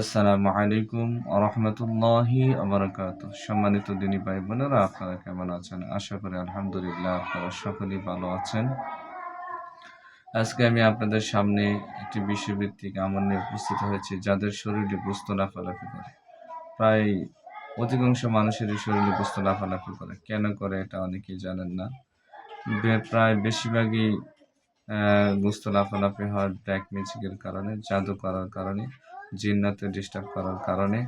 আসসালামু আলাইকুম রহমতুল্লাহি আবরকাত সম্মানিত দিনী ভাই বোনেরা আপনারা কেমন আছেন? আশা করি আলহামদুলিল্লাহ আপনারা সকলেই ভালো আছেন। আজকে আমি আপনাদের সামনে একটি বিষয়ভিত্তিক আমল নিয়ে উপস্থিত হয়েছি, যাদের শরীরে বুঝতে লাফালাফি করে। প্রায় অধিকাংশ মানুষেরই শরীরে বুঝতে লাফালাফি করে। কেন করে এটা অনেকেই জানেন না। প্রায় বেশিরভাগই গুস্ত লাফালাফি হয় ব্ল্যাক ম্যাজিকের কারণে জাদু করার কারণে। জিন্নাতে ডিস্টার্ব করার কারণে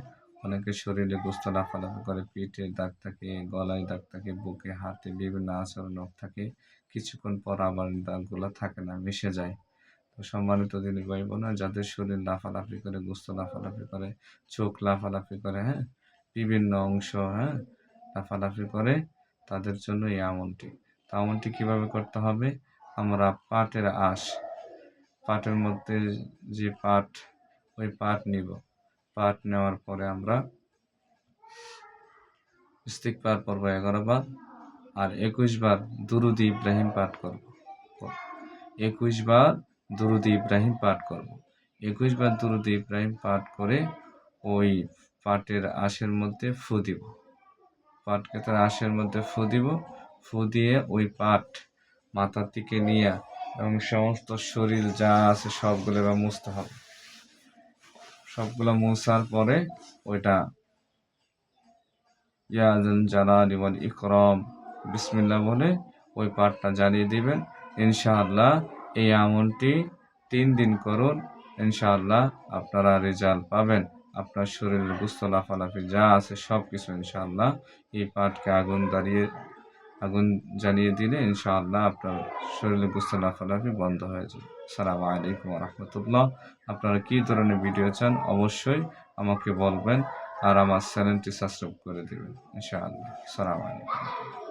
অনেকের শরীরে গোস্ত লাফালাফি করে, পিঠে দাগ থাকে, গলায় দাগ থাকে, বুকে হাতে বিভিন্ন আচরণ থাকে। কিছুক্ষণ পর আবার দাগগুলো থাকে না, মিশে যায়। তো সম্মানিত দিনী ভাই বোনা যাদের শরীর লাফালাফি করে, গোস্ত লাফালাফি করে, চোখ লাফালাফি করে হ্যাঁ বিভিন্ন অংশ হ্যাঁ লাফালাফি করে, তাদের জন্য এই আমলটি। তো আমলটি কীভাবে করতে হবে? আমরা পাটের আঁশ, পাটের মধ্যে যে পাট ওই পাট নিব। পাট নেওয়ার পরে আমরা ইস্তিকবার পর্ব এগারো বার আর একুশ বার দুরুদ ইব্রাহিম পাঠ করব। একুশ বার দুরুদ ইব্রাহিম পাঠ করব। একুশ বার দুরুদ ইব্রাহিম পাঠ করে ওই পাটের আশের মধ্যে ফু দিব। পাট ক্ষেতের আঁশের মধ্যে ফু দিব। ফু দিয়ে ওই পাট মাথার দিকে নিয়ে এবং সমস্ত শরীর যা আছে সবগুলো এবার মুছতে হবে। সবগুলো মুছার পরে ওইটা ইয়াজন জালাল ইওয়াল ইকরম বিসমিল্লা বলে ওই পাঠটা জ্বালিয়ে দিবেন। ইনশাআল্লাহ এই আমলটি তিন দিন করুন, ইনশাআল্লাহ আপনারা রেজাল্ট পাবেন। আপনার শরীরের গুস্ত, লাফালাফি যা আছে সব কিছু ইনশাআল্লাহ এই পাঠকে আগুন দাঁড়িয়ে আগুন জ্বালিয়ে দিলে ইনশাআল্লাহ আপনার শরীরে বুঝতে লাফালাফি বন্ধ হয়ে যাবে। সালাম আলাইকুম রহমতুল্লাহ আপনারা কী ধরনের ভিডিও চান অবশ্যই আমাকে বলবেন আর আমার চ্যানেলটি সাবস্ক্রাইব করে দেবেন। ইনশাআল্লাহ। সালাম আলাইকুম।